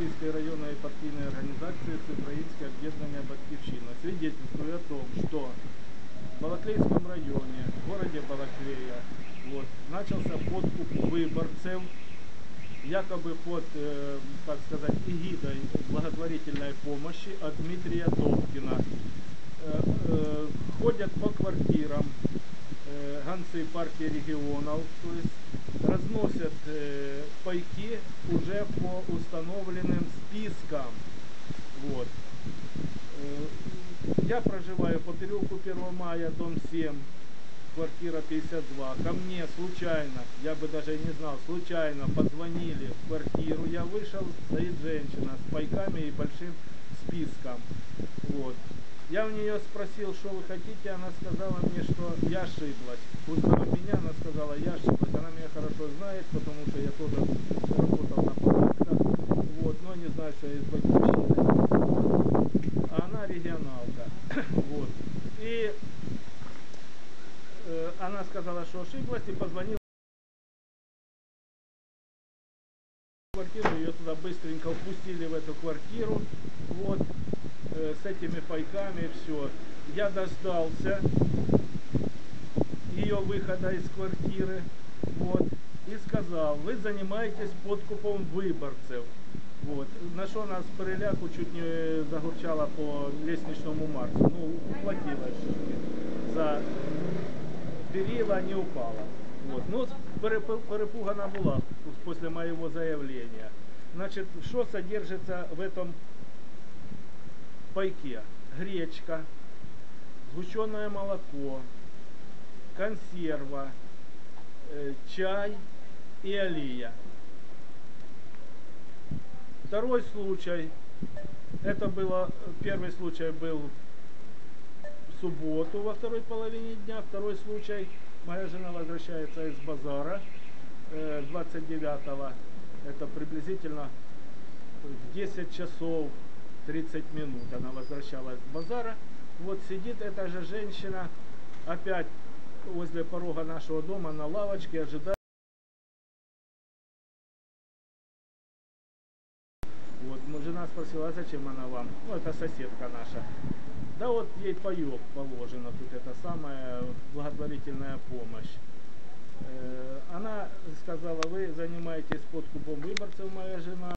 Балаклійської районної партійної організації Всеукраїнське об'єднання Батьківщина. Свидетельствую о том, что в Балаклейском районе, в городе Балаклея, вот, начался подкуп выборцев, якобы под, э, так сказать, эгидой благотворительной помощи от Дмитрия Топкина. Э, э, ходят по квартирам гонцы партии регионов, то есть разносят э, пайки уже по установленным спискам. Вот. Э, Я проживаю по переулку 1 мая, дом 7, квартира 52. Ко мне случайно, я бы даже не знал, случайно позвонили в квартиру. Я вышел, стоит женщина с пайками и большим списком. Вот. Я у нее спросил, что вы хотите, она сказала мне, что я ошиблась. Узнав меня, она сказала, я ошиблась. Она меня хорошо знает, потому что я тоже работал на проектах, вот, но не знаю, что я из Батьковщины. А она регионалка. Вот. И э, она сказала, что ошиблась и позвонила квартиру, ее туда быстренько впустили в эту квартиру, вот, э, с этими пайками, все. Я дождался ее выхода из квартиры, вот, и сказал, вы занимаетесь подкупом выборцев. Вот. На що нас переляку чуть не загурчала по лестничному марсу. Ну, уплатила за перила не упала. Вот. Ну, переп- перепугана была после моего заявления. Значит, что содержится в этом пайке? Гречка, сгущенное молоко, консерва, э, чай и олия. Второй случай, это было, первый случай был в субботу во второй половине дня, второй случай, моя жена возвращается из базара э, 29-го, это приблизительно в 10 часов 30 минут она возвращалась с базара. Вот сидит эта же женщина опять возле порога нашего дома на лавочке, ожидает. Вот, м- жена спросила, а зачем она вам? Ну, это соседка наша. Да вот ей паек положено, тут это самая благотворительная помощь. Э, Она сказала, вы занимаетесь подкупом выборцев, моя жена.